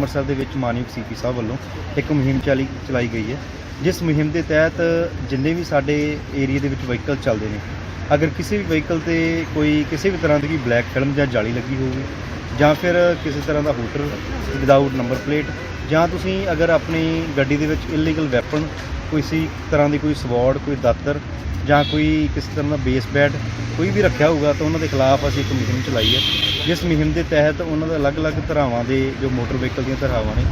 ਅੰਮ੍ਰਿਤਸਰ ਦੇ ਵਿੱਚ ਮਾਨਯੋਗ ਸੀਪੀ ਸਾਹਿਬ ਵੱਲੋਂ ਇੱਕ ਮੁਹਿੰਮ ਚਲੀ ਚਲਾਈ ਗਈ ਹੈ, ਜਿਸ ਮੁਹਿੰਮ ਦੇ ਤਹਿਤ ਜਿੰਨੇ ਵੀ ਸਾਡੇ ਏਰੀਆ ਦੇ ਵਿੱਚ ਵਹੀਕਲ ਚੱਲਦੇ ਨੇ, ਅਗਰ ਕਿਸੇ ਵੀ ਵਹੀਕਲ ਤੇ ਕੋਈ ਕਿਸੇ ਵੀ ਤਰ੍ਹਾਂ ਦੀ ਬਲੈਕ ਫਿਲਮ ਜਾਂ ਜਾਲੀ ਲੱਗੀ ਹੋਵੇ, ਜਾਂ ਫਿਰ ਕਿਸੇ ਤਰ੍ਹਾਂ ਦਾ ਹੂਟਰ ਵਿਦਆਊਟ ਨੰਬਰ ਪਲੇਟ ਜਾਂ ਤੁਸੀਂ ਅਗਰ ਆਪਣੀ ਗੱਡੀ ਦੇ ਵਿੱਚ ਇਲੀਗਲ ਵੈਪਨ ਕੋਈ ਸੀ ਤਰ੍ਹਾਂ ਦੀ ਕੋਈ ਸਵੋਰਡ ਕੋਈ ਦਾਤਰ, ਜਾਂ ਕੋਈ ਕਿਸੇ ਤਰ੍ਹਾਂ ਦਾ ਬੇਸ ਬੈਟ ਕੋਈ ਵੀ ਰੱਖਿਆ ਹੋਊਗਾ, ਤਾਂ ਉਹਨਾਂ ਦੇ ਖਿਲਾਫ ਅਸੀਂ ਇੱਕ ਮੁਹਿੰਮ ਚਲਾਈ ਹੈ। ਜਿਸ ਮੁਹਿੰਮ ਦੇ ਤਹਿਤ ਉਹਨਾਂ ਦੇ ਅਲੱਗ-ਅਲੱਗ ਧਾਰਾਵਾਂ ਦੇ ਜੋ ਮੋਟਰ ਵਹੀਕਲ ਦੀਆਂ ਧਾਰਾਵਾਂ ਨੇ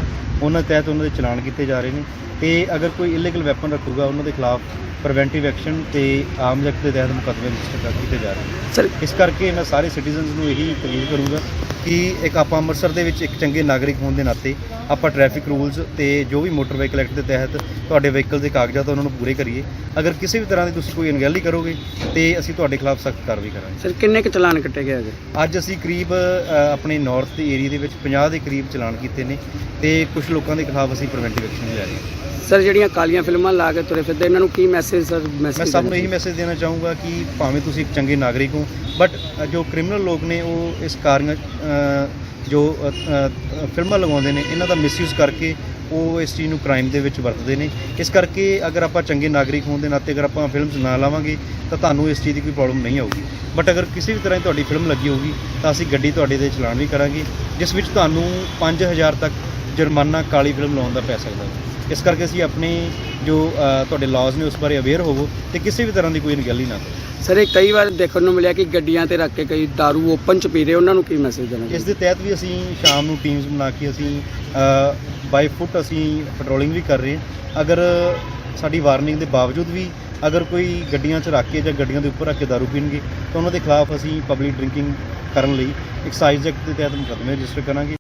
ਉਹਨਾਂ ਤਹਿਤ ਉਹਨਾਂ ਦੇ ਚਲਾਨ ਕੀਤੇ ਜਾ ਰਹੇ ਨੇ ਤੇ ਅਗਰ ਕੋਈ ਇਲੀਗਲ ਵੈਪਨ ਰੱਖੂਗਾ ਉਹਨਾਂ ਦੇ ਖਿਲਾਫ ਪ੍ਰੀਵੈਂਟਿਵ ਐਕਸ਼ਨ ਤੇ ਆਰਮਜ਼ ਐਕਟ ਦੇ ਤਹਿਤ ਮੁਕੱਦਮੇ ਰਜਿਸਟਰ ਕੀਤੇ ਜਾ ਰਹੇ ਨੇ। ਸਰ ਇਸ ਕਰਕੇ ਮੈਂ ਸਾਰੇ ਸਿਟੀਜ਼ਨਸ ਨੂੰ ਇਹੀ ਅਪੀਲ ਕਰੂੰਗਾ ਕਿ ਇੱਕ ਆਪਾਂ ਅੰਮ੍ਰਿਤਸਰ ਦੇ ਵਿੱਚ ਇੱਕ ਚੰਗੇ ਨਾਗਰਿਕ ਹੋਣ ਦੇ ਨਾਤੇ ਆਪਾਂ ਟ੍ਰੈਫਿਕ ਰੂਲਸ ਤੇ ਜੋ ਵੀ ਮੋਟਰ ਵਹੀਕਲ ਐਕਟ ਦੇ ਤਹਿਤ ਤੁਹਾਡੇ ਵਹੀਕਲ ਦੇ ਕਾਗਜ਼ਾਤ ਉਹਨਾਂ ਨੂੰ ਪੂਰੇ ਕਰੀਏ। ਅਗਰ ਕਿਸੇ ਵੀ ਤਰ੍ਹਾਂ ਦੀ ਤੁਸੀਂ ਕੋਈ ਅਣਗਹਿਲੀ ਕਰੋਗੇ ਤੇ ਅਸੀਂ ਤੁਹਾਡੇ ਖਿਲਾਫ ਸਖਤ ਕਾਰਵਾਈ ਕਰਾਂਗੇ। ਸਰ ਕਿੰਨੇ ਕੁ ਚਲਾਨ ਕੱਟੇ ਗਏ ਅੱਜ ਅਸੀਂ ਕਰੀਬ ਅ, ਆਪਣੇ ਨਾਰਥ ਦੇ ਏਰੀਆ ਦੇ ਵਿੱਚ 50 ਦੇ ਕਰੀਬ ਚਲਾਨ ਕੀਤੇ ਨੇ ਤੇ ਕੁਝ ਲੋਕਾਂ ਦੇ ਖਿਲਾਫ ਅਸੀਂ ਪ੍ਰੀਵੈਂਟਿਵ ਐਕਸ਼ਨ ਲੈ ਰਹੇ ਹਾਂ ਸਰ ਜਿਹੜੀਆਂ ਕਾਲੀਆਂ ਫਿਲਮਾਂ ਲਾ ਕੇ ਤੁਰੇ ਫਿਰਦੇ ਇਹਨਾਂ ਨੂੰ ਕੀ ਮੈਸੇਜ ਸਰ ਮੈਂ ਮੈਸੇਜ ਸਭ ਨੂੰ ਇਹੀ ਮੈਸੇਜ ਦੇਣਾ ਚਾਹੂੰਗਾ ਕਿ ਭਾਵੇਂ ਤੁਸੀਂ ਇੱਕ ਚੰਗੇ ਨਾਗਰਿਕ ਹੋ ਬਟ ਜੋ ਕ੍ਰਿਮੀਨਲ ਲੋਕ ਨੇ ਉਹ ਇਸ ਕਾਰੀਆਂ ਜੋ ਫਿਲਮਾਂ ਲਗਾਉਂਦੇ ਨੇ ਇਹਨਾਂ ਦਾ ਮਿਸਯੂਜ਼ ਕਰਕੇ ਉਹ ਇਸ ਚੀਜ਼ ਨੂੰ ਕ੍ਰਾਈਮ ਦੇ ਵਿੱਚ ਵਰਤਦੇ ਨੇ। ਇਸ ਕਰਕੇ ਅਗਰ ਆਪਾਂ ਚੰਗੇ ਨਾਗਰਿਕ ਹੋਣ ਦੇ ਨਾਤੇ ਅਗਰ ਆਪਾਂ ਫਿਲਮਸ ਨਾ ਲਾਵਾਂਗੇ, ਤਾਂ ਤੁਹਾਨੂੰ ਇਸ ਚੀਜ਼ ਦੀ ਕੋਈ ਪ੍ਰੋਬਲਮ ਨਹੀਂ ਆਊਗੀ। ਬਟ ਅਗਰ ਕਿਸੇ ਵੀ ਤਰ੍ਹਾਂ ਦੀ ਤੁਹਾਡੀ ਫਿਲਮ ਲੱਗੀ ਹੋਊਗੀ, ਤਾਂ ਅਸੀਂ ਗੱਡੀ ਤੁਹਾਡੇ ਦੇ ਚਲਾਨ ਵੀ ਕਰਾਂਗੇ, ਜਿਸ ਵਿੱਚ ਤੁਹਾਨੂੰ 5000 ਤੱਕ ਜੁਰਮਾਨਾ ਕਾਲੀ ਫਿਲਮ ਲਾਉਣ ਦਾ ਪੈ ਸਕਦਾ ਹੈ। ਇਸ ਕਰਕੇ ਅਸੀਂ ਆਪਣੇ ਜੋ ਤੁਹਾਡੇ ਲਾਜ਼ ਨੇ ਉਸ ਬਾਰੇ ਅਵੇਅਰ ਹੋਵੋ ਤੇ ਕਿਸੇ ਵੀ ਤਰ੍ਹਾਂ ਦੀ ਕੋਈ ਅਣਗਹਿਲੀ ਨਾ ਕਰੋ। ਸਰ ਇਹ ਕਈ ਵਾਰ ਦੇਖਣ ਨੂੰ ਮਿਲਿਆ ਕਿ ਗੱਡੀਆਂ ਤੇ ਰੱਖ ਕੇ ਕਈ दारू ਓਪਨ ਚ ਪੀ ਰਹੇ ਉਹਨਾਂ ਨੂੰ ਕੀ ਮੈਸੇਜ ਦੇਣਾ ਇਸ ਦੇ ਤਹਿਤ ਵੀ ਅਸੀਂ ਸ਼ਾਮ ਨੂੰ ਟੀਮਸ ਬਣਾ ਕੇ ਅਸੀਂ ਬਾਈ ਫੁੱਟ ਅਸੀਂ ਪੈਟਰੋਲਿੰਗ ਵੀ ਕਰ ਰਹੇ ਹਾਂ। ਅਗਰ ਸਾਡੀ ਵਾਰਨਿੰਗ ਦੇ ਬਾਵਜੂਦ ਵੀ ਅਗਰ ਕੋਈ ਗੱਡੀਆਂ 'ਚ ਰੱਖ ਕੇ ਜਾਂ ਗੱਡੀਆਂ ਦੇ ਉੱਪਰ ਰੱਖ ਕੇ ਦਾਰੂ ਪੀਣਗੇ ਤਾਂ ਉਹਨਾਂ ਦੇ ਖਿਲਾਫ ਅਸੀਂ ਪਬਲਿਕ ਡਰਿੰਕਿੰਗ ਕਰਨ ਲਈ ਐਕਸਾਈਜ਼ ਐਕਟ ਦੇ ਤਹਿਤ ਮੁਕੱਦਮੇ ਰਜਿਸਟਰ ਕਰਾਂਗੇ।